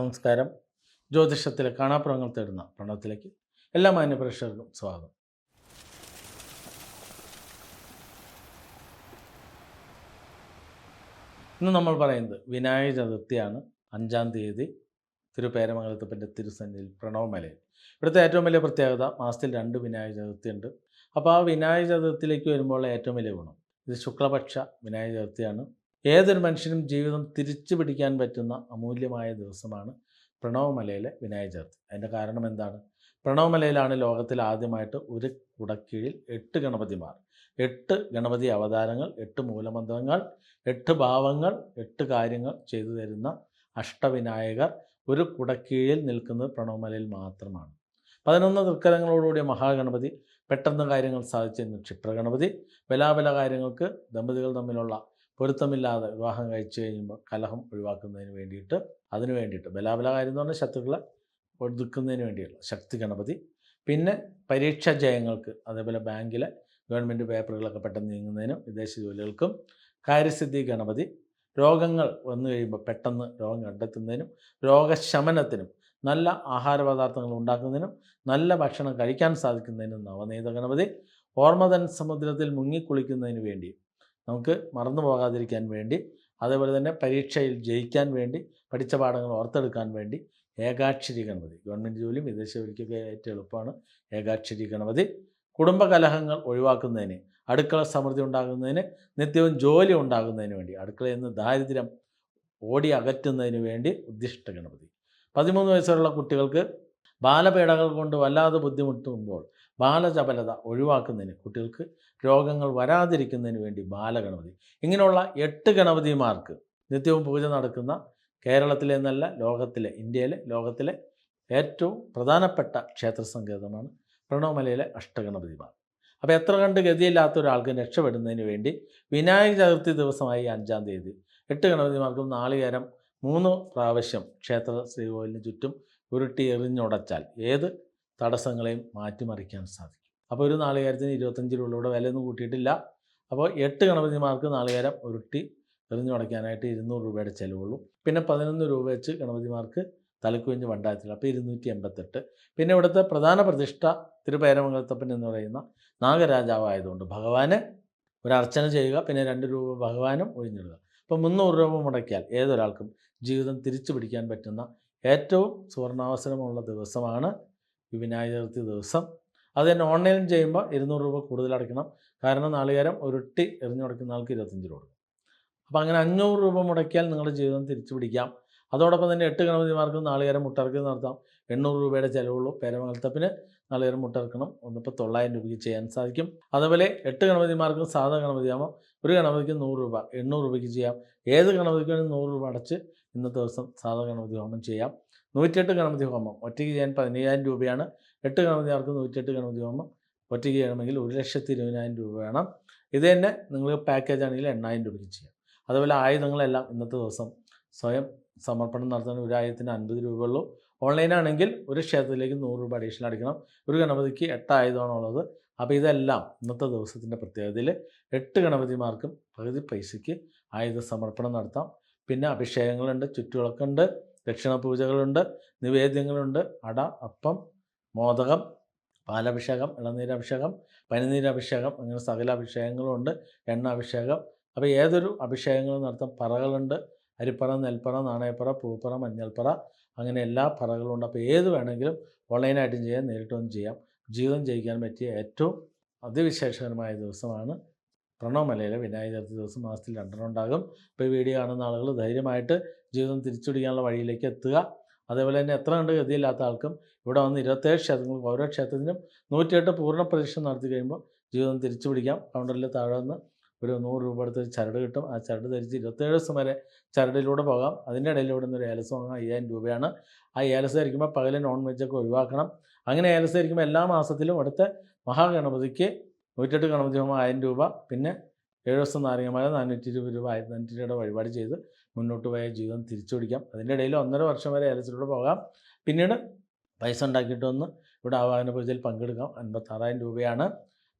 നമസ്കാരം. ജ്യോതിഷത്തിലെ കാണാപ്പുറങ്ങൾ തേടുന്ന പ്രണവത്തിലേക്ക് എല്ലാ മാന്യപ്രേക്ഷകർക്കും സ്വാഗതം. ഇന്ന് നമ്മൾ പറയുന്നത് വിനായക ചതുർത്ഥിയാണ് അഞ്ചാം തീയതി തിരുപേരമംഗലത്തപ്പന്റെ തിരുസന്നിയിൽ പ്രണവമലയിൽ ഇവിടുത്തെ ഏറ്റവും വലിയ പ്രത്യേകത മാസത്തിൽ രണ്ട് വിനായക ചതുർത്ഥി ഉണ്ട് അപ്പോൾ ആ വിനായക ചതുർത്ഥിയിലേക്ക് വരുമ്പോൾ ഏറ്റവും വലിയ ഗുണം ഇത് ശുക്ലപക്ഷ വിനായക ചതുർത്ഥിയാണ്. ഏതൊരു മനുഷ്യനും ജീവിതം തിരിച്ചു പിടിക്കാൻ പറ്റുന്ന അമൂല്യമായ ദിവസമാണ് പ്രണവമലയിലെ വിനായക ചതുർത്ഥി അതിന്റെ കാരണം എന്താണ്? പ്രണവമലയിലാണ് ലോകത്തിൽ ആദ്യമായിട്ട് ഒരു കുടക്കീഴിൽ എട്ട് ഗണപതിമാർ. എട്ട് ഗണപതി അവതാരങ്ങൾ എട്ട് മൂലമന്ത്രങ്ങൾ എട്ട് ഭാവങ്ങൾ എട്ട് കാര്യങ്ങൾ ചെയ്തു തരുന്ന അഷ്ടവിനായകർ ഒരു കുടക്കീഴിൽ നിൽക്കുന്നത് പ്രണവമലയിൽ മാത്രമാണ്. പതിനൊന്ന് തൃക്കരങ്ങളോടുകൂടിയ മഹാഗണപതി പെട്ടെന്ന് കാര്യങ്ങൾ സാധിച്ചിരുന്ന ക്ഷിപ്രഗണപതി ബലാബല കാര്യങ്ങൾക്ക് ദമ്പതികൾ തമ്മിലുള്ള പൊരുത്തമില്ലാതെ വിവാഹം കഴിച്ചു കഴിയുമ്പോൾ കലഹം ഒഴിവാക്കുന്നതിന് വേണ്ടിയിട്ട് അതിന് വേണ്ടിയിട്ട്. ബലാബല കാര്യം എന്ന് പറഞ്ഞാൽ ശത്രുക്കളെ ഒതുക്കുന്നതിന് വേണ്ടിയുള്ള ശക്തി ഗണപതി. പിന്നെ പരീക്ഷ ജയങ്ങൾക്ക് അതേപോലെ ബാങ്കിലെ ഗവൺമെന്റ് പേപ്പറുകളൊക്കെ പെട്ടെന്ന് നീങ്ങുന്നതിനും വിദേശ ജോലികൾക്കും കാര്യസിദ്ധി ഗണപതി. രോഗങ്ങൾ വന്നു കഴിയുമ്പോൾ പെട്ടെന്ന് രോഗം കണ്ടെത്തുന്നതിനും രോഗശമനത്തിനും നല്ല ആഹാര പദാർത്ഥങ്ങൾ ഉണ്ടാക്കുന്നതിനും നല്ല ഭക്ഷണം കഴിക്കാൻ സാധിക്കുന്നതിനും നവനീത ഗണപതി ഓർമ്മതൻ സമുദ്രത്തിൽ മുങ്ങിക്കുളിക്കുന്നതിന് വേണ്ടി നമുക്ക് മറന്നു പോകാതിരിക്കാൻ വേണ്ടി അതേപോലെ തന്നെ പരീക്ഷയിൽ ജയിക്കാൻ വേണ്ടി പഠിച്ച പാഠങ്ങൾ ഓർത്തെടുക്കാൻ വേണ്ടി ഏകാക്ഷരി ഗണപതി. ഗവൺമെന്റ് ജോലിയും വിദേശ ജോലിക്കൊക്കെ ഏറ്റവും എളുപ്പമാണ് ഏകാക്ഷരി ഗണപതി. കുടുംബകലഹങ്ങൾ ഒഴിവാക്കുന്നതിന് അടുക്കള സമൃദ്ധി ഉണ്ടാകുന്നതിന് നിത്യവും ജോലി ഉണ്ടാകുന്നതിന് വേണ്ടി അടുക്കളയിൽ നിന്ന് ദാരിദ്ര്യം ഓടി അകറ്റുന്നതിന് വേണ്ടി ഉദ്ദിഷ്ട ഗണപതി. പതിമൂന്ന് വയസ്സുള്ള കുട്ടികൾക്ക് ബാലപേടകൾ കൊണ്ട് വല്ലാതെ ബുദ്ധിമുട്ടുമ്പോൾ ബാലചപലത ഒഴിവാക്കുന്നതിന് കുട്ടികൾക്ക് രോഗങ്ങൾ വരാതിരിക്കുന്നതിന് വേണ്ടി ബാലഗണപതി. ഇങ്ങനെയുള്ള എട്ട് ഗണപതിമാർക്ക് നിത്യവും പൂജ നടക്കുന്ന കേരളത്തിലെ എന്നല്ല ലോകത്തിലെ ഇന്ത്യയിലെ ലോകത്തിലെ ഏറ്റവും പ്രധാനപ്പെട്ട ക്ഷേത്ര സങ്കേതമാണ് പ്രണവമലയിലെ അഷ്ടഗണപതിമാർ. അപ്പോൾ എത്ര കണ്ട് ഗതിയില്ലാത്ത ഒരാൾക്ക് രക്ഷപ്പെടുന്നതിന് വേണ്ടി വിനായക ചതുർത്ഥി ദിവസമായി അഞ്ചാം തീയതി എട്ട് ഗണപതിമാർക്കും നാളികേരം മൂന്ന് പ്രാവശ്യം ക്ഷേത്ര ശ്രീകോവിലിന് ചുറ്റും ഉരുട്ടി എറിഞ്ഞുടച്ചാൽ ഏത് തടസ്സങ്ങളെയും മാറ്റിമറിക്കാൻ സാധിക്കും. അപ്പോൾ ഒരു നാളികേരത്തിന് ഇരുപത്തഞ്ച് രൂപ രൂപയുടെ ഒന്നും കൂട്ടിയിട്ടില്ല. അപ്പോൾ എട്ട് ഗണപതിമാർക്ക് നാളികേരം ഉരുട്ടി എറിഞ്ഞുടയ്ക്കാനായിട്ട് ഇരുന്നൂറ് രൂപയുടെ ചിലവുള്ളൂ. പിന്നെ പതിനൊന്ന് രൂപ വെച്ച് ഗണപതിമാർക്ക് തലക്കുവിഞ്ഞ് വണ്ടായത്തില്ല. അപ്പോൾ ഇരുന്നൂറ്റി എൺപത്തെട്ട് പിന്നെ ഇവിടുത്തെ പ്രധാന പ്രതിഷ്ഠ തിരുപേരമംഗലത്തപ്പൻ എന്ന് പറയുന്ന നാഗരാജാവായതുകൊണ്ട് ഭഗവാന് ഒരു അർച്ചന ചെയ്യുക പിന്നെ രണ്ട് രൂപ ഭഗവാനും ഒഴിഞ്ഞിടുക. അപ്പോൾ മുന്നൂറ് രൂപ മുടക്കിയാൽ ഏതൊരാൾക്കും ജീവിതം തിരിച്ചു പിടിക്കാൻ പറ്റുന്ന ഏറ്റവും സുവർണാവസരമുള്ള ദിവസമാണ് ഈ വിനായക ദിവസം. അത് തന്നെ ഓൺലൈൻ ചെയ്യുമ്പോൾ ഇരുന്നൂറ് രൂപ കൂടുതൽ അടയ്ക്കണം. കാരണം നാളികേരം ഒരുട്ടി എറിഞ്ഞു കൊടുക്കുന്ന ആൾക്ക് ഇരുപത്തഞ്ച് രൂപ കൊടുക്കും. അപ്പോൾ അങ്ങനെ അഞ്ഞൂറ് രൂപ മുടക്കിയാൽ നിങ്ങളുടെ ജീവിതം തിരിച്ചു പിടിക്കാം. അതോടൊപ്പം തന്നെ എട്ട് ഗണപതിമാർക്ക് നാളികേരം മുട്ടിറക്കി നടത്താം. എണ്ണൂറ് രൂപയുടെ ചിലവുള്ളൂ. പേരമംഗലത്തപ്പിന് നാളികേരം മുട്ടിറക്കണം. ഒന്നിപ്പോൾ തൊള്ളായിരം രൂപയ്ക്ക് ചെയ്യാൻ സാധിക്കും. അതുപോലെ എട്ട് ഗണപതിമാർക്കും സാധാ ഗണപതിയാകുമ്പോൾ ഒരു ഗണപതിക്ക് നൂറ് രൂപ എണ്ണൂറ് രൂപയ്ക്ക് ചെയ്യാം. ഏത് ഗണപതിക്ക് വേണമെങ്കിൽ നൂറ് രൂപ അടച്ച് ഇന്നത്തെ ദിവസം സാധാ ഗണപതി ഹോമം ചെയ്യാം. നൂറ്റിയെട്ട് ഗണപതി ഹോമം ഒറ്റയ്ക്ക് ചെയ്യാൻ പതിനയ്യായിരം രൂപയാണ് എട്ട് ഗണപതിമാർക്ക് നൂറ്റെട്ട് ഗണപതി ഹോമം ഒറ്റയ്ക്ക് ചെയ്യണമെങ്കിൽ ഒരു ലക്ഷത്തി ഇരുപതിനായിരം രൂപ വേണം. ഇത് തന്നെ നിങ്ങൾ പാക്കേജ് ആണെങ്കിൽ എണ്ണായിരം രൂപയ്ക്ക് ചെയ്യാം. അതുപോലെ ആയുധങ്ങളെല്ലാം ഇന്നത്തെ ദിവസം സ്വയം സമർപ്പണം നടത്തുന്ന ഒരു ആയുധത്തിന് അൻപത് രൂപയുള്ളൂ. ഓൺലൈനാണെങ്കിൽ ഒരു ക്ഷേത്രത്തിലേക്ക് നൂറ് രൂപ അഡീഷണൽ അടിക്കണം. ഒരു ഗണപതിക്ക് എട്ട് ആയുധമാണ് ഉള്ളത്. അപ്പോൾ ഇതെല്ലാം ഇന്നത്തെ ദിവസത്തിന്റെ പ്രത്യേകതയിൽ എട്ട് ഗണപതിമാർക്കും പകുതി പൈസയ്ക്ക് ആയുധ സമർപ്പണം നടത്താം. പിന്നെ അഭിഷേകങ്ങളുണ്ട് ചുറ്റുവിളക്കുണ്ട് ദക്ഷിണ പൂജകളുണ്ട് നിവേദ്യങ്ങളുണ്ട് അട അപ്പം മോദകം പാലഭിഷേകം ഇളനീരഭിഷേകം പനിനീരഭിഷേകം അങ്ങനെ സകല അഭിഷേകങ്ങളുണ്ട് എണ്ണ അഭിഷേകം അപ്പോൾ ഏതൊരു അഭിഷേകങ്ങളും നടത്താം. പറകളുണ്ട് അരിപ്പറ നെൽപ്പറ നാണയപ്പറ പൂപ്പറ മഞ്ഞൾപ്പറ അങ്ങനെ എല്ലാ പറകളും ഉണ്ട്. അപ്പോൾ ഏത് വേണമെങ്കിലും ഓൺലൈനായിട്ടും ചെയ്യാം നേരിട്ടും ചെയ്യാം. ജീവിതം ജയിക്കാൻ പറ്റിയ ഏറ്റവും അതിവിശേഷകരമായ ദിവസമാണ് പ്രണവമലയിലെ വിനായക ചതുർത്ഥി ദിവസം. മാസത്തിൽ രണ്ടെണ്ണം ഉണ്ടാകും. ഇപ്പോൾ ഈ വീഡിയോ കാണുന്ന ആളുകൾ ധൈര്യമായിട്ട് ജീവിതം തിരിച്ചുപിടിക്കാനുള്ള വഴിയിലേക്ക് എത്തുക. അതേപോലെ തന്നെ എത്ര കണ്ട് ഗതിയില്ലാത്ത ആൾക്കും ഇവിടെ വന്ന് ഇരുപത്തേഴ് ക്ഷേത്രങ്ങൾ ഓരോ ക്ഷേത്രത്തിനും നൂറ്റിയെട്ട് പൂർണ പ്രദക്ഷിണം നടത്തി കഴിയുമ്പോൾ ജീവിതം തിരിച്ചു പിടിക്കാം. കൗണ്ടറിൽ താഴെ നിന്ന് ഒരു നൂറ് രൂപ എടുത്ത് ചരട് കിട്ടും. ആ ചരട് ധരിച്ച് ഇരുപത്തേഴ് ദിവസം വരെ ചരടിലൂടെ പോകാം. അതിന്റെ ഇടയിൽ ഇവിടെ നിന്ന് ഒരു ഏലസ് വാങ്ങാം. അയ്യായിരം രൂപയാണ്. ആ ഏലസ് ധരിക്കുമ്പോൾ പകൽ നോൺ വെജൊക്കെ ഒഴിവാക്കണം. അങ്ങനെ ഏലസ് ധരിക്കുമ്പോൾ എല്ലാ മാസത്തിലും അടുത്ത മഹാഗണപതിക്ക് നൂറ്റെട്ട് ഗണപതി ഹോമം ആയിരം രൂപ. പിന്നെ ഏഴ് ദിവസം നാരങ്ങമാല നാനൂറ്റി ഇരുപത് രൂപ ആയിരത്തി നാനൂറ്റി രൂപയുടെ വഴിപാട് ചെയ്ത് മുന്നോട്ട് പോയ ജീവിതം തിരിച്ചു പിടിക്കാം അതിന്റെ ഇടയിൽ ഒന്നര വർഷം വരെ ഏലസിലൂടെ പോകാം. പിന്നീട് പൈസ ഉണ്ടാക്കിയിട്ട് വന്ന് ഇവിടെ ആവാഹന പൂജയിൽ പങ്കെടുക്കാം. അൻപത്താറായിരം രൂപയാണ്.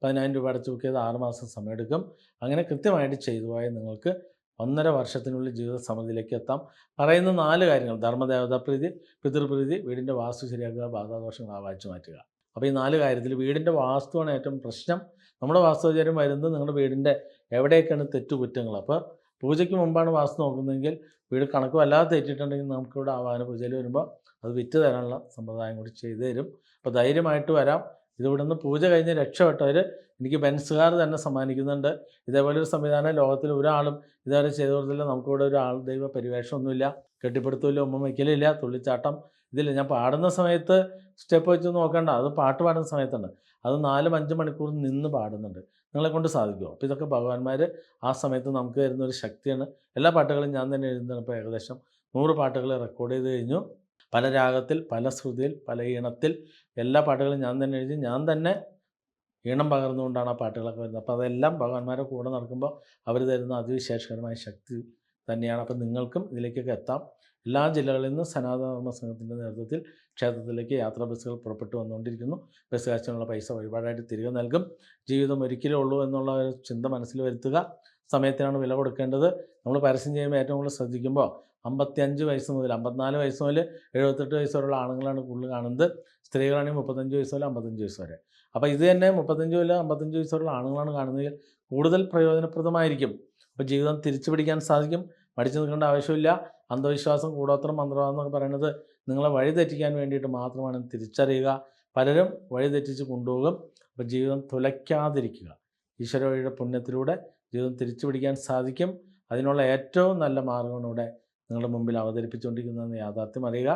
പതിനായിരം രൂപ അടച്ചു ബുക്ക് ചെയ്ത് ആറ് മാസം സമയമെടുക്കും. അങ്ങനെ കൃത്യമായിട്ട് ചെയ്തു പോയാൽ നിങ്ങൾക്ക് ഒന്നര വർഷത്തിനുള്ളിൽ ജീവിത സമൃദ്ധിയിലേക്ക് എത്താം. പറയുന്ന നാല് കാര്യങ്ങൾ. ധർമ്മദേവതാ പ്രീതി പിതൃപ്രീതി വീടിന്റെ വാസ്തു ശരിയാക്കുക ബാധാദോഷങ്ങൾ ആവാച്ചു മാറ്റുക. അപ്പോൾ ഈ നാല് കാര്യത്തിൽ വീടിന്റെ വാസ്തുവാണ് ഏറ്റവും പ്രശ്നം. നമ്മുടെ വാസ്തുചര്യം വരുന്നത് നിങ്ങളുടെ വീടിന്റെ എവിടെയൊക്കെയാണ് തെറ്റുകുറ്റങ്ങൾ? അപ്പോൾ പൂജയ്ക്ക് മുമ്പാണ് വാസ്തു നോക്കുന്നതെങ്കിൽ വീട് കണക്ക് വല്ലാതെ തെറ്റിയിട്ടുണ്ടെങ്കിൽ നമുക്കിവിടെ ആവാന പൂജയിൽ വരുമ്പോൾ അത് വിറ്റ് തരാനുള്ള സമ്പ്രദായം കൂടി ചെയ്തു തരും. അപ്പോൾ ധൈര്യമായിട്ട് വരാം. ഇതിവിടെ നിന്ന് പൂജ കഴിഞ്ഞ് രക്ഷപ്പെട്ടവർ എനിക്ക് ബെൻസുകാർ തന്നെ സമ്മാനിക്കുന്നുണ്ട്. ഇതേപോലെ ഒരു സംവിധാനം ലോകത്തിൽ ഒരാളും ഇതുവരെ ചെയ്തു കൊടുത്തില്ല. നമുക്കിവിടെ ഒരു ആൾ ദൈവ പരിവേഷമൊന്നുമില്ല. കെട്ടിപ്പടുത്തില്ല ഉമ്മ വയ്ക്കലില്ല തുള്ളിച്ചാട്ടം ഇതില്ല. ഞാൻ പാടുന്ന സമയത്ത് സ്റ്റെപ്പ് വെച്ച് നോക്കണ്ട. അത് പാട്ട് പാടുന്ന സമയത്തുണ്ട്. അത് നാലും അഞ്ച് മണിക്കൂർ നിന്ന് പാടുന്നുണ്ട്. നിങ്ങളെ കൊണ്ട് സാധിക്കുമോ അപ്പോൾ ഇതൊക്കെ ഭഗവാന്മാർ ആ സമയത്ത് നമുക്ക് തരുന്ന ഒരു ശക്തിയാണ്. എല്ലാ പാട്ടുകളും ഞാൻ തന്നെ എഴുതുന്നപ്പോൾ ഏകദേശം നൂറ് പാട്ടുകൾ റെക്കോർഡ് ചെയ്ത് കഴിഞ്ഞു. പല രാഗത്തിൽ പല ശ്രുതിയിൽ പല ഈണത്തിൽ എല്ലാ പാട്ടുകളും ഞാൻ തന്നെ എഴുതി ഞാൻ തന്നെ ഈണം പകർന്നുകൊണ്ടാണ് ആ പാട്ടുകളൊക്കെ വരുന്നത്. അപ്പോൾ അതെല്ലാം ഭഗവാന്മാരുടെ കൂടെ നടക്കുമ്പോൾ അവർ തരുന്ന അതിവിശേഷകരമായ ശക്തി തന്നെയാണ്. അപ്പോൾ നിങ്ങൾക്കും ഇതിലേക്കൊക്കെ എത്താം. എല്ലാ ജില്ലകളിൽ നിന്നും സനാതനധർമ്മ സംഘത്തിന്റെ നേതൃത്വത്തിൽ ക്ഷേത്രത്തിലേക്ക് യാത്രാ ബസ്സുകൾ പുറപ്പെട്ടു വന്നുകൊണ്ടിരിക്കുന്നു. ബസ് കാശിനുള്ള പൈസ വഴിപാടായിട്ട് തിരികെ നൽകും. ജീവിതം ഒരിക്കലേ ഉള്ളൂ എന്നുള്ള ഒരു ചിന്ത മനസ്സിൽ വരുത്തുക. സമയത്തിനാണ് വില കൊടുക്കേണ്ടത്. നമ്മൾ പരസ്യം ചെയ്യുമ്പോൾ ഏറ്റവും കൂടുതൽ ശ്രദ്ധിക്കുമ്പോൾ അമ്പത്തിയഞ്ച് വയസ്സ് മുതൽ അമ്പത്തിനാല് വയസ്സ് മുതൽ എഴുപത്തെട്ട് വയസ്സ് വരെയുള്ള ആണുങ്ങളാണ് കൂടുതൽ കാണുന്നത്. സ്ത്രീകളാണെങ്കിൽ മുപ്പത്തഞ്ച് വയസ്സ് മുതൽ അമ്പത്തഞ്ച് വയസ്സ് വരെ. അപ്പോൾ ഇത് തന്നെ മുപ്പത്തഞ്ച് മുതൽ അമ്പത്തഞ്ച് വയസ്സ് വരെയുള്ള ആണുങ്ങളാണ് കാണുന്നതെങ്കിൽ കൂടുതൽ പ്രയോജനപ്രദമായിരിക്കും. അപ്പോൾ ജീവിതം തിരിച്ചു പിടിക്കാൻ സാധിക്കും. മടിച്ചു നിൽക്കേണ്ട ആവശ്യമില്ല. അന്ധവിശ്വാസം കൂടോത്രം മന്ത്രവാദം എന്നൊക്കെ പറയുന്നത് നിങ്ങളെ വഴി തെറ്റിക്കാൻ വേണ്ടിയിട്ട് മാത്രമാണ്. തിരിച്ചറിയുക. പലരും വഴി തെറ്റിച്ച് കൊണ്ടുപോകും. അപ്പോൾ ജീവിതം തുലയ്ക്കാതിരിക്കുക. ഈശ്വര വഴിയുടെ പുണ്യത്തിലൂടെ ജീവിതം തിരിച്ചു പിടിക്കാൻ സാധിക്കും. അതിനുള്ള ഏറ്റവും നല്ല ഇവിടെ നിങ്ങളുടെ മുമ്പിൽ അവതരിപ്പിച്ചുകൊണ്ടിരിക്കുന്നതെന്ന് യാഥാർത്ഥ്യം അറിയുക.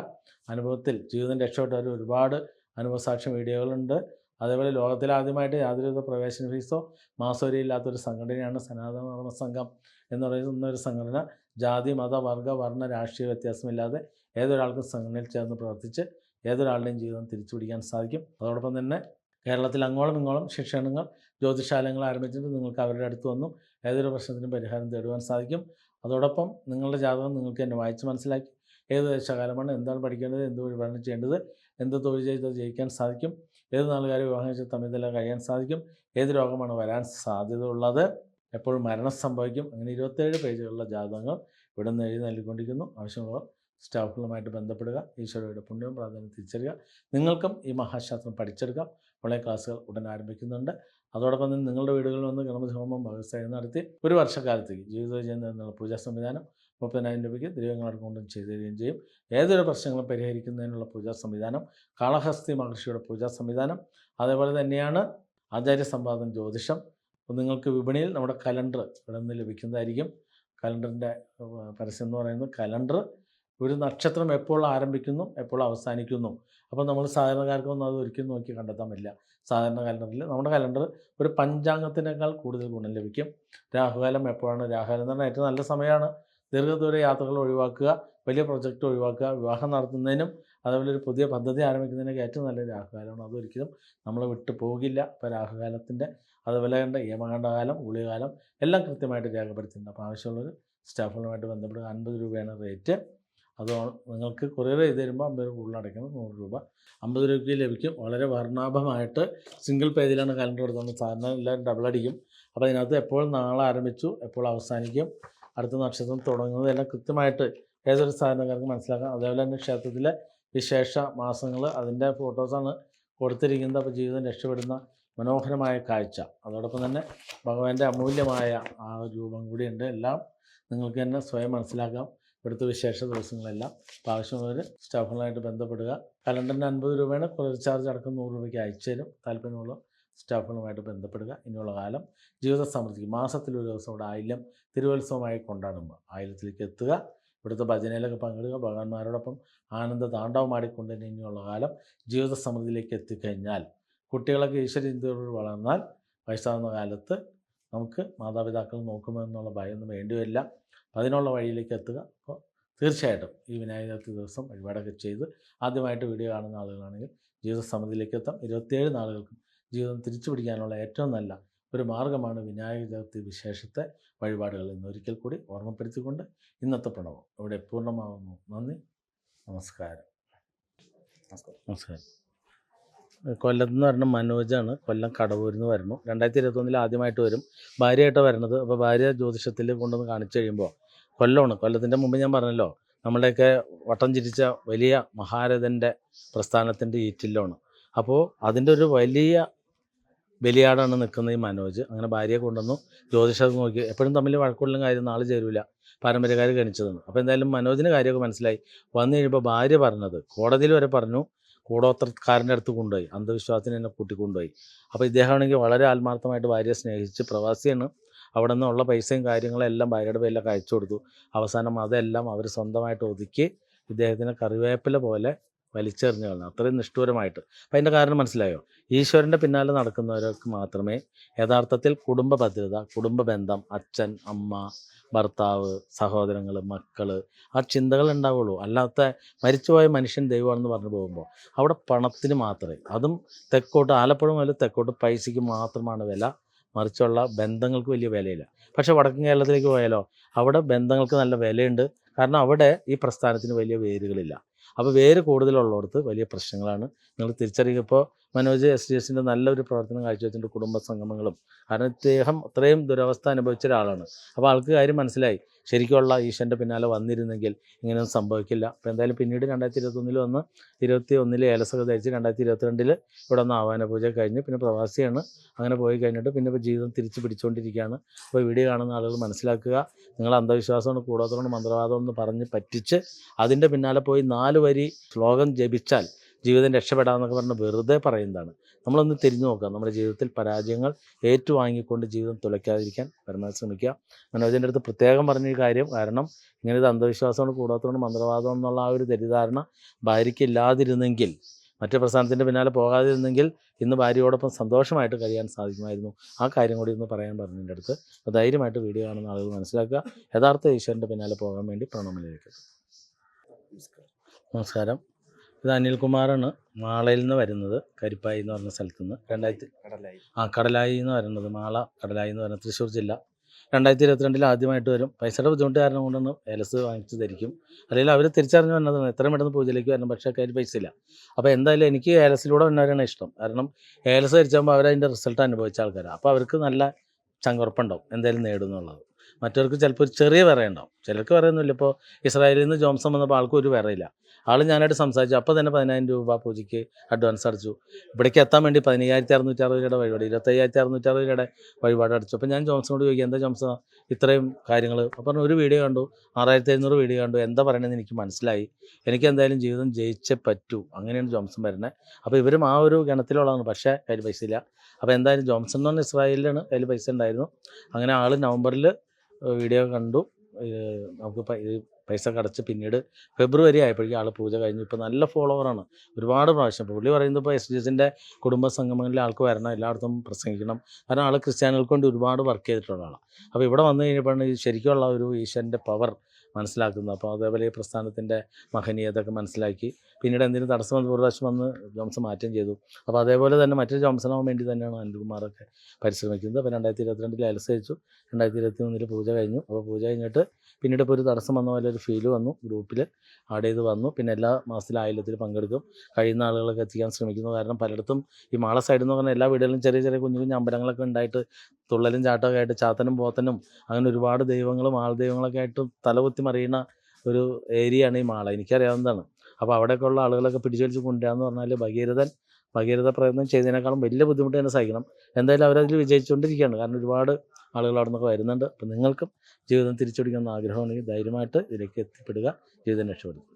അനുഭവത്തിൽ ജീവിതം രക്ഷപ്പെട്ടവർ ഒരുപാട് അനുഭവസാക്ഷ്യം വീഡിയോകളുണ്ട്. അതേപോലെ ലോകത്തിലാദ്യമായിട്ട് യാതൊരുവിധ പ്രവേശന ഫീസോ മാസവരി ഇല്ലാത്തൊരു സംഘടനയാണ് സനാതന ധർമ്മ സംഘം എന്ന് പറയുന്ന ഒരു സംഘടന ജാതി മത വർഗ വർണ രാഷ്ട്രീയ വ്യത്യാസമില്ലാതെ ഏതൊരാൾക്കും സംഘടനയിൽ ചേർന്ന് പ്രവർത്തിച്ച് ഏതൊരാളുടെയും ജീവിതം തിരിച്ചു പിടിക്കാൻ സാധിക്കും. അതോടൊപ്പം തന്നെ കേരളത്തിൽ അങ്ങോളം ഇങ്ങോളം ശിക്ഷണങ്ങൾ ജ്യോതിശാലങ്ങൾ ആരംഭിച്ചിട്ട് നിങ്ങൾക്ക് അവരുടെ അടുത്ത് വന്നും ഏതൊരു പ്രശ്നത്തിനും പരിഹാരം തേടുവാൻ സാധിക്കും. അതോടൊപ്പം നിങ്ങളുടെ ജാതകം നിങ്ങൾക്ക് തന്നെ വായിച്ച് മനസ്സിലാക്കി ഏത് ദേശകാലമാണ് എന്താണ് പഠിക്കേണ്ടത് എന്ത് വഴിപാടാണ് ചെയ്യേണ്ടത് എന്ത് തൊഴിൽ ചെയ്ത് ജയിക്കാൻ സാധിക്കും ഏത് നാളുകാരെ വിവാഹം ചെയ്ത് തമ്മിൽ കഴിയാൻ സാധിക്കും ഏത് രോഗമാണ് വരാൻ സാധ്യത ഉള്ളത് എപ്പോഴും മരണം സംഭവിക്കും. അങ്ങനെ ഇരുപത്തേഴ് പേജുകളുള്ള ജാതകങ്ങൾ ഇവിടെ നിന്ന് എഴുതി നൽകിക്കൊണ്ടിരിക്കുന്നു. ആവശ്യമുള്ളവർ സ്റ്റാഫുകളുമായിട്ട് ബന്ധപ്പെടുക. ഈശ്വരയുടെ പുണ്യവും പ്രാധാന്യം തിരിച്ചറിയുക. നിങ്ങൾക്കും ഈ മഹാശാസ്ത്രം പഠിച്ചെടുക്കാം ഓൺലൈൻ ക്ലാസ്സുകൾ ഉടൻ ആരംഭിക്കുന്നുണ്ട്. അതോടൊപ്പം തന്നെ നിങ്ങളുടെ വീടുകളിൽ വന്ന് ഗണപതി ഹോമം നടത്തി ഒരു വർഷക്കാലത്തേക്ക് ജീവിത എന്നുള്ള പൂജാ സംവിധാനം മുപ്പതിനായിരം രൂപയ്ക്ക് ദൈവങ്ങളടക്കൊണ്ടും ചെയ്തു തരികയും ചെയ്യും. ഏതൊരു പ്രശ്നങ്ങളും പരിഹരിക്കുന്നതിനുള്ള പൂജാ സംവിധാനം കാളഹസ്തി മഹർഷിയുടെ പൂജാ സംവിധാനം അതേപോലെ തന്നെയാണ് ആചാര്യ സംവാദം ജ്യോതിഷം അപ്പോൾ നിങ്ങൾക്ക് വിപണിയിൽ നമ്മുടെ കലണ്ടർ ഇവിടെ നിന്ന് ലഭിക്കുന്നതായിരിക്കും. കലണ്ടറിന്റെ പരസ്യം എന്ന് പറയുന്നത് കലണ്ടർ ഒരു നക്ഷത്രം എപ്പോൾ ആരംഭിക്കുന്നു എപ്പോൾ അവസാനിക്കുന്നു. അപ്പോൾ നമ്മൾ സാധാരണക്കാർക്കൊന്നും അത് ഒരിക്കലും നോക്കി കണ്ടെത്താൻ പറ്റില്ല. സാധാരണ കലണ്ടറിൽ നമ്മുടെ കലണ്ടർ ഒരു പഞ്ചാംഗത്തിനേക്കാൾ കൂടുതൽ ഗുണം ലഭിക്കും. രാഹുകാലം എപ്പോഴാണ്? രാഹുകാലം എന്ന് പറഞ്ഞാൽ ഏറ്റവും നല്ല സമയമാണ്. ദീർഘദൂര യാത്രകൾ ഒഴിവാക്കുക വലിയ പ്രൊജക്റ്റ് ഒഴിവാക്കുക വിവാഹം നടത്തുന്നതിനും അതേപോലെ ഒരു പുതിയ പദ്ധതി ആരംഭിക്കുന്നതിനൊക്കെ ഏറ്റവും നല്ല രാഹുകാലമാണ് അതൊരിക്കലും നമ്മളെ വിട്ടു പോകില്ല. ഇപ്പോൾ രാഹുകാലത്തിന്റെ അതുപോലെ കണ്ട യമകണ്ഠകാലം ഉളികാലം എല്ലാം കൃത്യമായിട്ട് രേഖപ്പെടുത്തിയിട്ടുണ്ട്. അപ്പോൾ ആവശ്യമുള്ളൊരു സ്റ്റാഫുകളുമായിട്ട് ബന്ധപ്പെടുക. അൻപത് രൂപയാണ് റേറ്റ്. അത് നിങ്ങൾക്ക് കൊറിയർ ചെയ്ത് തരുമ്പോൾ അമ്പത് രൂപ അടയ്ക്കണം. നൂറ് രൂപ. അമ്പത് രൂപയ്ക്ക് ലഭിക്കും. വളരെ വർണാഭമായിട്ട് സിംഗിൾ പേജിലാണ് കലണ്ടർ കൊടുക്കുന്നത്. സാധാരണ എല്ലാവരും ഡബിൾ അടിക്കും. അപ്പോൾ അതിനകത്ത് എപ്പോൾ നാളെ ആരംഭിച്ചു എപ്പോൾ അവസാനിക്കും. അടുത്ത നക്ഷത്രം തുടങ്ങുന്നത് എല്ലാം കൃത്യമായിട്ട് ഏതൊരു സാധാരണക്കാർക്ക് മനസ്സിലാക്കാം. അതേപോലെ തന്നെ ക്ഷേത്രത്തിലെ വിശേഷ മാസങ്ങൾ അതിന്റെ ഫോട്ടോസാണ് കൊടുത്തിരിക്കുന്നത്. അപ്പോൾ ജീവിതം രക്ഷപ്പെടുന്ന മനോഹരമായ കാഴ്ച. അതോടൊപ്പം തന്നെ ഭഗവാന്റെ അമൂല്യമായ ആ രൂപം കൂടിയുണ്ട്. എല്ലാം നിങ്ങൾക്ക് തന്നെ സ്വയം മനസ്സിലാക്കാം. ഇവിടുത്തെ വിശേഷ ദിവസങ്ങളെല്ലാം. അപ്പോൾ ആവശ്യമുള്ളവർ സ്റ്റാഫുകളായിട്ട് ബന്ധപ്പെടുക. കലണ്ടറിന് അൻപത് രൂപയാണ്. കുറച്ച് ചാർജ് അടക്കം നൂറ് രൂപയ്ക്ക് അയച്ചു തരും. താല്പര്യമുള്ള സ്റ്റാഫുകളുമായിട്ട് ബന്ധപ്പെടുക. ഇനിയുള്ള കാലം ജീവിത സമൃദ്ധി മാസത്തിലൊരു ദിവസം ഇവിടെ ആയില്യം തിരുവത്സവമായി കൊണ്ടാടുമ്പോൾ ആയില്യത്തിലേക്ക് എത്തുക. ഇവിടുത്തെ ഭജനയിലൊക്കെ പങ്കെടുക്കുക ഭഗവാന്മാരോടൊപ്പം ആനന്ദ താണ്ഡവമാടിക്കൊണ്ട് തന്നെ ഇനിയുള്ള കാലം ജീവിത സമൃദ്ധിയിലേക്ക് എത്തിക്കഴിഞ്ഞാൽ കുട്ടികളൊക്കെ ഈശ്വരചിന്തയോട് വളർന്നാൽ വയസ്സാകുന്ന കാലത്ത് നമുക്ക് മാതാപിതാക്കൾ നോക്കുമെന്നുള്ള ഭയമൊന്നും വേണ്ടിവരില്ല. അതിനുള്ള വഴിയിലേക്ക് എത്തുക. അപ്പോൾ തീർച്ചയായിട്ടും ഈ വിനായക ദിവസം വഴിപാടൊക്കെ ചെയ്ത് ആദ്യമായിട്ട് വീഡിയോ കാണുന്ന ആളുകളാണെങ്കിൽ ജീവിത സമൃദ്ധിയിലേക്ക് എത്താം. ഇരുപത്തിയേഴ് നാളുകൾക്കും ജീവിതം തിരിച്ചു പിടിക്കാനുള്ള ഏറ്റവും നല്ല ഒരു മാർഗമാണ് വിനായക ചതുർത്ഥി വിശേഷത്തെ വഴിപാടുകൾ എന്നൊരിക്കൽ കൂടി ഓർമ്മപ്പെടുത്തിക്കൊണ്ട് ഇന്നത്തെ പ്രണവം ഇവിടെ പൂർണമാകുന്നു നന്ദി. നമസ്കാരം. നമസ്കാരം. കൊല്ലത്ത് നിന്ന് വരണം മനോജാണ് കൊല്ലം കടവൂരിൽ നിന്ന് വരുന്നു. രണ്ടായിരത്തി ഇരുപത്തൊന്നിൽ ആദ്യമായിട്ട് വരും. ഭാര്യയായിട്ട് വരുന്നത്. അപ്പോൾ ഭാര്യ ജ്യോതിഷത്തിൽ കൊണ്ടുവന്ന് കാണിച്ചു കഴിയുമ്പോൾ കൊല്ലമാണ് കൊല്ലത്തിന്റെ മുമ്പ് ഞാൻ പറഞ്ഞല്ലോ നമ്മളെയൊക്കെ വട്ടം ചിരിച്ച വലിയ മഹാരഥന്റെ പ്രസ്ഥാനത്തിന്റെ ഈറ്റില്ലാണ്. അപ്പോൾ അതിന്റെ ഒരു വലിയ ബലിയാടാണ് നിൽക്കുന്ന ഈ മനോജ്. അങ്ങനെ ഭാര്യയെ കൊണ്ടുവന്നു. ജ്യോതിഷം നോക്കി. എപ്പോഴും തമ്മിൽ വഴക്കുള്ള കാര്യം നാളെ ചേരൂല. പാരമ്പര്യക്കാർ ഗണിച്ചതെന്ന് അപ്പോൾ എന്തായാലും മനോജിന് കാര്യമൊക്കെ മനസ്സിലായി. വന്നു കഴിയുമ്പോൾ ഭാര്യ പറഞ്ഞത് കോടതിയിൽ വരെ പറഞ്ഞു. കൂടോത്രക്കാരന്റെ അടുത്ത് കൊണ്ടുപോയി. അന്ധവിശ്വാസത്തിന് എന്നെ കൂട്ടിക്കൊണ്ടുപോയി. അപ്പോൾ ഇദ്ദേഹമാണെങ്കിൽ വളരെ ആത്മാർത്ഥമായിട്ട് ഭാര്യയെ സ്നേഹിച്ച് പ്രവാസിയാണ്. അവിടെ നിന്നുള്ള പൈസയും കാര്യങ്ങളും എല്ലാം ഭാര്യയുടെ പേരിലൊക്കെ അയച്ചു കൊടുത്തു. അവസാനം അതെല്ലാം അവർ സ്വന്തമായിട്ട് ഒതുക്കി ഇദ്ദേഹത്തിന്റെ കറിവേപ്പില പോലെ വലിച്ചെറിഞ്ഞു കളഞ്ഞു. അത്രയും നിഷ്ഠൂരമായിട്ട്. അപ്പം അതിന്റെ കാരണം മനസ്സിലായോ? ഈശ്വരന്റെ പിന്നാലെ നടക്കുന്നവർക്ക് മാത്രമേ യഥാർത്ഥത്തിൽ കുടുംബ ഭദ്രത കുടുംബ ബന്ധം അച്ഛൻ അമ്മ ഭർത്താവ് സഹോദരങ്ങൾ മക്കൾ ആ ചിന്തകൾ ഉണ്ടാവുള്ളൂ. അല്ലാത്ത മരിച്ചുപോയ മനുഷ്യൻ ദൈവമാണെന്ന് പറഞ്ഞു പോകുമ്പോൾ അവിടെ പണത്തിന് മാത്രമേ അതും തെക്കോട്ട് ആലപ്പുഴ മുതൽ തെക്കോട്ട് പൈസയ്ക്ക് മാത്രമാണ് വില. മറിച്ചുള്ള ബന്ധങ്ങൾക്ക് വലിയ വിലയില്ല. പക്ഷേ വടക്കൻ കേരളത്തിലേക്ക് പോയാലോ അവിടെ ബന്ധങ്ങൾക്ക് നല്ല വിലയുണ്ട്. കാരണം അവിടെ ഈ പ്രസ്ഥാനത്തിന് വലിയ വേരുകളില്ല. അപ്പോൾ വേര് കൂടുതലുള്ളിടത്ത് വലിയ പ്രശ്നങ്ങളാണ്. നിങ്ങൾ തിരിച്ചറിയുക ഇപ്പോൾ മനോജ് എസ് ഡി എസിന്റെ നല്ലൊരു പ്രവർത്തനം കാഴ്ചവെച്ചിട്ടുണ്ട് കുടുംബ സംഗമങ്ങളും. കാരണം ഇദ്ദേഹം അത്രയും ദുരവസ്ഥ അനുഭവിച്ച ഒരാളാണ്. അപ്പോൾ ആൾക്ക് കാര്യം മനസ്സിലായി. ശരിക്കുള്ള ഈശ്വരന്റെ പിന്നാലെ വന്നിരുന്നെങ്കിൽ ഇങ്ങനെയൊന്നും സംഭവിക്കില്ല. അപ്പോൾ എന്തായാലും പിന്നീട് രണ്ടായിരത്തി ഇരുപത്തൊന്നിൽ വന്ന് ഇരുപത്തി ഒന്നിൽ ഏലസൊക്കെ ധരിച്ച് രണ്ടായിരത്തി ഇരുപത്തിരണ്ടിൽ ഇവിടെ ഒന്ന് ആവാന പൂജ കഴിഞ്ഞ്. പിന്നെ പ്രവാസിയാണ്. അങ്ങനെ പോയി കഴിഞ്ഞിട്ട് പിന്നെ ഇപ്പോൾ ജീവിതം തിരിച്ച് പിടിച്ചുകൊണ്ടിരിക്കുകയാണ് അപ്പോൾ വീഡിയോ കാണുന്ന ആളുകൾ മനസ്സിലാക്കുക. നിങ്ങൾ അന്ധവിശ്വാസമാണ് കൂടാത്തതുകൊണ്ട് മന്ത്രവാദം എന്ന് പറഞ്ഞ് പറ്റിച്ച് അതിന്റെ പിന്നാലെ പോയി നാല് വരി ശ്ലോകം ജപിച്ചാൽ ജീവിതം രക്ഷപ്പെടാമെന്നൊക്കെ പറഞ്ഞ് വെറുതെ പറയുന്നതാണ്. നമ്മളൊന്ന് തിരിഞ്ഞു നോക്കുക. നമ്മുടെ ജീവിതത്തിൽ പരാജയങ്ങൾ ഏറ്റുവാങ്ങിക്കൊണ്ട് ജീവിതം തുലയ്ക്കാതിരിക്കാൻ പരമാവധി ശ്രമിക്കുക. മനോജിന്റെ അടുത്ത് പ്രത്യേകം പറഞ്ഞൊരു കാര്യം. കാരണം ഇങ്ങനെ ഇത് അന്ധവിശ്വാസമാണ് കൂടാത്തതുകൊണ്ട് മന്ത്രവാദം എന്നുള്ള ആ ഒരു തെറ്റിദ്ധാരണ ഭാര്യയ്ക്കില്ലാതിരുന്നെങ്കിൽ മറ്റു പ്രസ്ഥാനത്തിന്റെ പിന്നാലെ പോകാതിരുന്നെങ്കിൽ ഇന്ന് ഭാര്യയോടൊപ്പം സന്തോഷമായിട്ട് കഴിയാൻ സാധിക്കുമായിരുന്നു. ആ കാര്യം കൂടി ഒന്ന് പറയാൻ പറഞ്ഞതിന്റെ അടുത്ത് അപ്പോൾ ധൈര്യമായിട്ട് വീഡിയോ കാണുന്ന ആളുകൾ മനസ്സിലാക്കുക. യഥാർത്ഥ ഈശ്വരന്റെ പിന്നാലെ പോകാൻ വേണ്ടി പ്രണമിലേക്ക് നമസ്കാരം. ഇത് അനിൽകുമാറാണ് മാളയിൽ നിന്ന് വരുന്നത് കരിപ്പായി എന്ന് പറഞ്ഞ സ്ഥലത്തു നിന്ന് രണ്ടായിരത്തി കടലായി. ആ കടലായി എന്ന് പറയുന്നത് മാള കടലായി എന്ന് പറയുന്നത് തൃശ്ശൂർ ജില്ല. രണ്ടായിരത്തി ഇരുപത്തിരണ്ടിൽ ആദ്യമായിട്ട് വരും. പൈസയുടെ ബുദ്ധിമുട്ട് കാരണം കൊണ്ടാണ് എലസ് വാങ്ങിച്ച് ധരിക്കും അല്ലെങ്കിൽ അവർ തിരിച്ചറിഞ്ഞ് വന്നതാണ് എത്രയും പെട്ടെന്ന് പൂജയിലേക്ക് വരണം പക്ഷേ കയ്യിൽ പൈസ ഇല്ല. അപ്പോൾ എന്തായാലും എനിക്ക് ഏലസിലൂടെ വന്നവരാണ് ഇഷ്ടം. കാരണം ഏലസ് ധരിച്ചാകുമ്പോൾ അവരതിന്റെ റിസൾട്ട് അനുഭവിച്ച ആൾക്കാരാണ് അപ്പോൾ അവർക്ക് നല്ല ചങ്കുറപ്പുണ്ടാവും എന്തായാലും നേടും എന്നുള്ളത് മറ്റവർക്ക് ചിലപ്പോൾ ഒരു ചെറിയ വിറ ഉണ്ടാവും. ചിലർക്ക് വിറയൊന്നുമില്ല ഇപ്പോൾ ഇസ്രായേലിൽ നിന്ന് ജോംസൺ വന്നപ്പോൾ ആൾക്കും ഒരു വിറയില്ല. ആൾ ഞാനായിട്ട് സംസാരിച്ചു. അപ്പോൾ തന്നെ പതിനായിരം രൂപ പൂജയ്ക്ക് അഡ്വാൻസ് അടച്ചു. ഇവിടേക്ക് എത്താൻ വേണ്ടി പതിനയ്യായിരത്തി അറുന്നൂറ്റി അറുപത് രൂപയുടെ വഴിപാട് ഇരുപത്തയ്യായിരത്തി അറുന്നൂറ്റി അറുപത് രൂപയുടെ വഴിപാട് അടച്ചു. അപ്പോൾ ഞാൻ ജോൺസണോട് ചോദിക്കും എന്താ ജോൺസൺ ഇത്രയും കാര്യങ്ങൾ അപ്പോൾ ഒരു വീഡിയോ കണ്ടു. ആറായിരത്തി അഞ്ഞൂറ് വീഡിയോ കണ്ടു. എന്താ പറയണതെന്ന് എനിക്ക് മനസ്സിലായി. എനിക്ക് എന്തായാലും ജീവിതം ജയിച്ചേ പറ്റൂ. അങ്ങനെയാണ് ജോംസൺ വരുന്നത് അപ്പോൾ ഇവരും ആ ഒരു ഗണത്തിലുള്ളതാണ്. പക്ഷേ കയ്യിൽ പൈസ ഇല്ല അപ്പോൾ എന്തായാലും ജോംസൺ എന്ന് പറഞ്ഞ ഇസ്രായേലിലാണ് കയ്യിൽ പൈസ ഉണ്ടായിരുന്നു. അങ്ങനെ ആൾ നവംബറിൽ വീഡിയോ കണ്ടു. നമുക്ക് പൈസ കടച്ച് പിന്നീട് ഫെബ്രുവരി ആയപ്പോഴേക്കും ആൾ പൂജ കഴിഞ്ഞു. ഇപ്പോൾ നല്ല ഫോളോവറാണ്. ഒരുപാട് പ്രാവശ്യം. പുള്ളി പറയുന്നത് ഇപ്പോൾ എസ് ഡി എസിന്റെ കുടുംബ സംഗമങ്ങളിൽ ആൾക്ക് വരണം എല്ലായിടത്തും പ്രസംഗിക്കണം. കാരണം ആൾ ക്രിസ്ത്യാനികൾക്ക് വേണ്ടി ഒരുപാട് വർക്ക് ചെയ്തിട്ടുള്ള ആളാണ്. അപ്പോൾ ഇവിടെ വന്നു കഴിഞ്ഞപ്പോഴാണ് ശരിക്കുള്ള ഒരു ഈശ്വരന്റെ പവർ മനസ്സിലാക്കുന്നത് അപ്പോൾ അതേപോലെ ഈ പ്രസ്ഥാനത്തിന്റെ മഹനീയതൊക്കെ മനസ്സിലാക്കി. പിന്നീട് എന്തെങ്കിലും തടസ്സം വന്ന് ഒരു പ്രാവശ്യം വന്ന് ജോംസൺ മാറ്റം ചെയ്തു. അപ്പോൾ അതേപോലെ തന്നെ മറ്റൊരു ജോംസണാവാൻ വേണ്ടി തന്നെയാണ് അനിൽകുമാറൊക്കെ പരിശ്രമിക്കുന്നത്. അപ്പോൾ രണ്ടായിരത്തി ഇരുപത്തിരണ്ടിൽ അലസരിച്ചു രണ്ടായിരത്തി ഇരുപത്തി മൂന്നിൽ പൂജ കഴിഞ്ഞു. അപ്പോൾ പൂജ കഴിഞ്ഞിട്ട് പിന്നീട് ഇപ്പോൾ ഒരു തടസ്സം വന്ന പോലെ ഒരു ഫീൽ വന്നു ഗ്രൂപ്പിൽ ആഡ് ചെയ്ത് വന്നു. പിന്നെ എല്ലാ മാസത്തിലും ആയില്യത്തിൽ പങ്കെടുക്കും. കഴിയുന്ന ആളുകളൊക്കെ എത്തിക്കാൻ ശ്രമിക്കുന്നു. കാരണം പലയിടത്തും ഈ മാള സൈഡിൽ നിന്ന് പറഞ്ഞാൽ എല്ലാ വീടുകളിലും ചെറിയ ചെറിയ കുഞ്ഞു കുഞ്ഞു അമ്പലങ്ങളൊക്കെ ഉണ്ടായിട്ട് തുള്ളലും ചാട്ടമൊക്കെ ആയിട്ട് ചാത്തനും പോത്തനും അങ്ങനെ ഒരുപാട് ദൈവങ്ങളും ആൾ ദൈവങ്ങളൊക്കെ ആയിട്ട് തലകുത്തി മറിയുന്ന ഒരു ഏരിയയാണ് ഈ മാള. എനിക്കറിയാവുന്നതാണ്. അപ്പോൾ അവിടെയൊക്കെ ഉള്ള ആളുകളൊക്കെ പിടിച്ചടിച്ച് കൊണ്ടുവരാന്ന് പറഞ്ഞാൽ ഭഗീരഥൻ ഭഗീരഥ പ്രയത്നം ചെയ്തതിനേക്കാളും വലിയ ബുദ്ധിമുട്ട് തന്നെ സഹിക്കണം. എന്തായാലും അവരതിൽ വിജയിച്ചുകൊണ്ടിരിക്കുകയാണ്. കാരണം ഒരുപാട് ആളുകൾ അവിടെ നിന്നൊക്കെ വരുന്നുണ്ട്. അപ്പം നിങ്ങൾക്കും ജീവിതം തിരിച്ചുപിടിക്കുന്ന ആഗ്രഹമുണ്ടെങ്കിൽ ധൈര്യമായിട്ട് ഇതിലേക്ക് എത്തിപ്പെടുക. ജീവിതം രക്ഷപ്പെടും